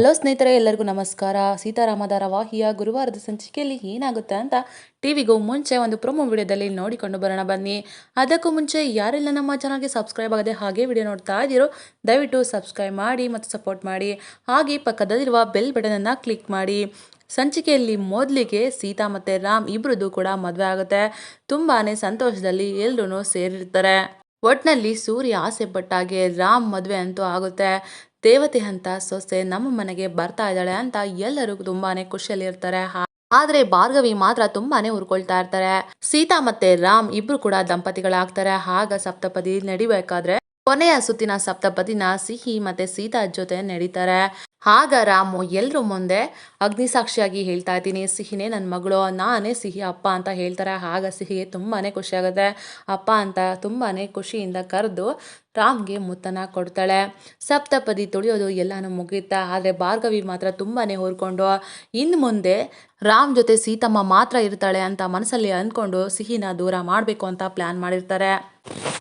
Hello ಸ್ನೇಹಿತರೆ, ಎಲ್ಲರಿಗೂ ನಮಸ್ಕಾರ. ಸೀತಾರಾಮ ಧಾರಾವಾಹಿಯ ಗುರುವಾರದ ಸಂಚಿಕೆಯಲ್ಲಿ ಏನಾಗುತ್ತೆ ಅಂತ ಟಿವಿಗೂ ಮುಂಚೆ ಒಂದು ಪ್ರೊಮೋ ವಿಡಿಯೋದಲ್ಲಿ ನೋಡಿಕೊಂಡು ಬರೋಣ ಬನ್ನಿ. ಅದಕ್ಕೂ ಮುಂಚೆ ಯಾರೆಲ್ಲ ನಮ್ಮ ಚಾನಲ್ಗೆ ಸಬ್ಸ್ಕ್ರೈಬ್ ಆಗದೆ ಹಾಗೆ ವಿಡಿಯೋ ನೋಡ್ತಾ ಇದ್ದೀರೋ, ದಯವಿಟ್ಟು ಸಬ್ಸ್ಕ್ರೈಬ್ ಮಾಡಿ ಮತ್ತು ಸಪೋರ್ಟ್ ಮಾಡಿ. ಹಾಗೆ ಪಕ್ಕದಲ್ಲಿರುವ ಬೆಲ್ ಬಟನನ್ನು ಕ್ಲಿಕ್ ಮಾಡಿ. ಸಂಚಿಕೆಯಲ್ಲಿ ಮೊದಲಿಗೆ ಸೀತಾ ಮತ್ತು ರಾಮ್ ಇಬ್ಬರದ್ದು ಕೂಡ ಮದುವೆ ಆಗುತ್ತೆ. ತುಂಬಾ ಸಂತೋಷದಲ್ಲಿ ಎಲ್ಲರೂ ಸೇರಿರ್ತಾರೆ. ಒಟ್ನಲ್ಲಿ ಸೂರ್ಯ ಆಸೆ ಪಟ್ಟಾಗೆ ರಾಮ್ ಮದುವೆ ಅಂತೂ ಆಗುತ್ತೆ. ದೇವತೆ ಅಂತ ಸೊಸೆ ನಮ್ಮ ಮನೆಗೆ ಬರ್ತಾ ಇದ್ದಾಳೆ ಅಂತ ಎಲ್ಲರೂ ತುಂಬಾನೇ ಖುಷಿಯಲ್ಲಿರ್ತಾರೆ. ಆದ್ರೆ ಭಾರ್ಗವಿ ಮಾತ್ರ ತುಂಬಾನೇ ಉರ್ಕೊಳ್ತಾ ಇರ್ತಾರೆ. ಸೀತಾ ಮತ್ತೆ ರಾಮ್ ಇಬ್ರು ಕೂಡ ದಂಪತಿಗಳಾಗ್ತಾರೆ. ಆಗ ಸಪ್ತಪದಿ ನಡಿಬೇಕಾದ್ರೆ ಕೊನೆಯ ಸುತ್ತಿನ ಸಪ್ತಪದಿನ ಸಿಹಿ ಮತ್ತೆ ಸೀತಾ ಜೊತೆ ನಡೀತಾರೆ. ಆಗ ರಾಮು ಎಲ್ಲರೂ ಮುಂದೆ ಅಗ್ನಿಸಾಕ್ಷಿಯಾಗಿ ಹೇಳ್ತಾ ಇದ್ದೀನಿ, ಸಿಹಿನೇ ನನ್ನ ಮಗಳು, ನಾನೇ ಸಿಹಿ, ಅಪ್ಪ ಅಂತ ಹೇಳ್ತಾರೆ. ಆಗ ಸಿಹಿಗೆ ತುಂಬಾ ಖುಷಿಯಾಗುತ್ತೆ ಅಪ್ಪ ಅಂತ ತುಂಬಾ ಖುಷಿಯಿಂದ ಕರೆದು ರಾಮ್ಗೆ ಮುತ್ತನ ಕೊಡ್ತಾಳೆ. ಸಪ್ತಪದಿ ತುಳಿಯೋದು ಎಲ್ಲಾನು ಮುಗಿಯುತ್ತೆ ಆದರೆ ಭಾರ್ಗವಿ ಮಾತ್ರ ತುಂಬಾ ಹೊರ್ಕೊಂಡು ಇನ್ನು ಮುಂದೆ ರಾಮ್ ಜೊತೆ ಸೀತಮ್ಮ ಮಾತ್ರ ಇರ್ತಾಳೆ ಅಂತ ಮನಸ್ಸಲ್ಲಿ ಅಂದ್ಕೊಂಡು ಸಿಹಿನ ದೂರ ಮಾಡಬೇಕು ಅಂತ ಪ್ಲ್ಯಾನ್ ಮಾಡಿರ್ತಾರೆ.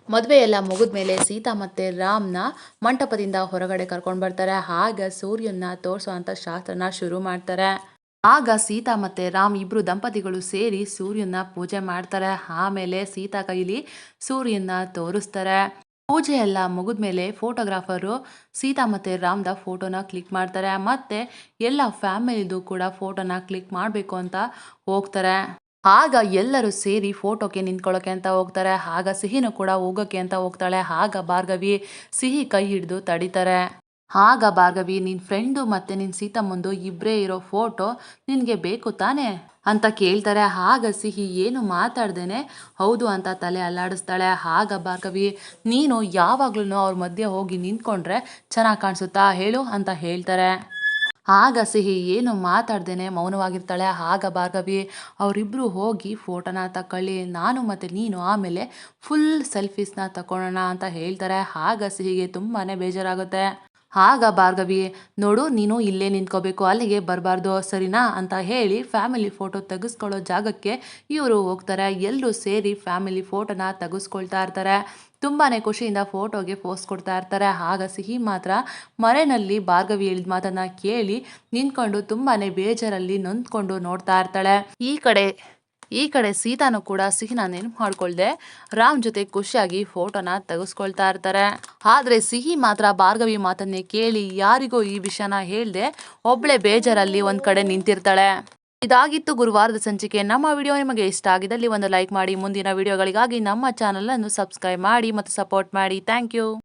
ಮದುವೆ ಎಲ್ಲ ಮುಗಿದ್ಮೇಲೆ ಸೀತಾ ಮತ್ತೆ ರಾಮ್ನ ಮಂಟಪದಿಂದ ಹೊರಗಡೆ ಕರ್ಕೊಂಡು ಬರ್ತಾರೆ. ಆಗ ಸೂರ್ಯನ ತೋರಿಸುವಂಥ ಶಾಸ್ತ್ರನ ಶುರು ಮಾಡ್ತಾರೆ. ಆಗ ಸೀತಾ ಮತ್ತೆ ರಾಮ್ ಇಬ್ರು ದಂಪತಿಗಳು ಸೇರಿ ಸೂರ್ಯನ ಪೂಜೆ ಮಾಡ್ತಾರೆ. ಆಮೇಲೆ ಸೀತಾ ಕೈಲಿ ಸೂರ್ಯನ ತೋರಿಸ್ತಾರೆ. ಪೂಜೆ ಎಲ್ಲ ಮುಗಿದ್ಮೇಲೆ ಫೋಟೋಗ್ರಾಫರು ಸೀತಾ ಮತ್ತು ರಾಮ್ದ ಫೋಟೋನ ಕ್ಲಿಕ್ ಮಾಡ್ತಾರೆ. ಮತ್ತು ಎಲ್ಲ ಫ್ಯಾಮಿಲಿದು ಕೂಡ ಫೋಟೋನ ಕ್ಲಿಕ್ ಮಾಡಬೇಕು ಅಂತ ಹೋಗ್ತಾರೆ. ಆಗ ಎಲ್ಲರೂ ಸೇರಿ ಫೋಟೋಕ್ಕೆ ನಿಂತ್ಕೊಳ್ಳೋಕೆ ಅಂತ ಹೋಗ್ತಾರೆ. ಆಗ ಸಿಹಿನೂ ಕೂಡ ಹೋಗೋಕೆ ಅಂತ ಹೋಗ್ತಾಳೆ. ಆಗ ಭಾರ್ಗವಿ ಸಿಹಿ ಕೈ ಹಿಡಿದು ತಡಿತಾರೆ. ಆಗ ಭಾರ್ಗವಿ ನಿನ್ನ ಫ್ರೆಂಡು ಮತ್ತು ನಿನ್ನ ಸೀತಮ್ಮಂದು ಇಬ್ಬರೇ ಇರೋ ಫೋಟೋ ನಿನಗೆ ಬೇಕು ತಾನೇ? ಅಂತ ಕೇಳ್ತಾರೆ. ಆಗ ಸಿಹಿ, ಏನು ಮಾತಾಡ್ದೇನೆ? ಹೌದು, ಅಂತ ತಲೆ ಅಲ್ಲಾಡಿಸ್ತಾಳೆ. ಆಗ ಭಾರ್ಗವಿ, ನೀನು ಯಾವಾಗ್ಲೂ ಅವ್ರ ಮಧ್ಯೆ ಹೋಗಿ ನಿಂತ್ಕೊಂಡ್ರೆ ಚೆನ್ನಾಗಿ ಕಾಣಿಸುತ್ತಾ? ಹೇಳು, ಅಂತ ಹೇಳ್ತಾರೆ. ಆಗ ಸಿಹಿ ಏನು ಮಾತಾಡ್ದೇನೆ ಮೌನವಾಗಿರ್ತಾಳೆ. ಆಗ ಭಾರ್ಗವಿ ಅವರಿಬ್ಬರು ಹೋಗಿ ಫೋಟೋನ ತಕೊಳ್ಳಿ, ನಾನು ಮತ್ತು ನೀನು ಆಮೇಲೆ ಫುಲ್ ಸೆಲ್ಫೀಸ್ನ ತಗೊಳ್ಳೋಣ ಅಂತ ಹೇಳ್ತಾರೆ. ಆಗ ಸಿಹಿಗೆ ತುಂಬಾ ಬೇಜಾರಾಗುತ್ತೆ. ಆಗ ಭಾರ್ಗವಿ, ನೋಡು, ನೀನು ಇಲ್ಲೇ ನಿಂತ್ಕೋಬೇಕು, ಅಲ್ಲಿಗೆ ಬರಬಾರ್ದು, ಸರಿನಾ ಅಂತ ಹೇಳಿ ಫ್ಯಾಮಿಲಿ ಫೋಟೋ ತೆಗೆಸ್ಕೊಳ್ಳೋ ಜಾಗಕ್ಕೆ ಇವರು ಹೋಗ್ತಾರೆ. ಎಲ್ಲರೂ ಸೇರಿ ಫ್ಯಾಮಿಲಿ ಫೋಟೋನ ತೆಗೆಸ್ಕೊಳ್ತಾ ಇರ್ತಾರೆ. ತುಂಬಾ ಖುಷಿಯಿಂದ ಫೋಟೋಗೆ ಪೋಸ್ಟ್ ಕೊಡ್ತಾ ಇರ್ತಾರೆ. ಆಗ ಸಿಹಿ ಮಾತ್ರ ಮರೆನಲ್ಲಿ ಭಾರ್ಗವಿ ಹೇಳಿದ ಮಾತನ್ನ ಕೇಳಿ ನಿಂತ್ಕೊಂಡು ತುಂಬಾ ಬೇಜಾರಲ್ಲಿ ನೊಂದ್ಕೊಂಡು ನೋಡ್ತಾ ಇರ್ತಾಳೆ. ಈ ಕಡೆ ಈ ಕಡೆ ಸೀತಾನು ಕೂಡ ಸಿಹಿನ ನೆನಪು ಮಾಡ್ಕೊಳ್ದೆ. ರಾಮ್ ಜೊತೆ ಖುಷಿಯಾಗಿ ಫೋಟೋನ ತೆಗೆಸ್ಕೊಳ್ತಾ ಇರ್ತಾರೆ. ಆದ್ರೆ ಸಿಹಿ ಮಾತ್ರ ಭಾರ್ಗವಿ ಮಾತನ್ನೇ ಕೇಳಿ ಯಾರಿಗೋ ಈ ವಿಷಯನ ಹೇಳ್ದೆ ಒಬ್ಳೆ ಬೇಜಾರಲ್ಲಿ ಒಂದ್ ಕಡೆ ನಿಂತಿರ್ತಾಳೆ. ಇದಾಗಿತ್ತು ಗುರುವಾರದ ಸಂಚಿಕೆ. ನಮ್ಮ ವಿಡಿಯೋ ನಿಮಗೆ ಇಷ್ಟ ಆಗಿದ್ದಲ್ಲಿ ಒಂದು ಲೈಕ್ ಮಾಡಿ. ಮುಂದಿನ ವಿಡಿಯೋಗಳಿಗಾಗಿ ನಮ್ಮ ಚಾನಲ್ ಅನ್ನು ಸಬ್ಸ್ಕ್ರೈಬ್ ಮಾಡಿ ಮತ್ತು ಸಪೋರ್ಟ್ ಮಾಡಿ. Thank you.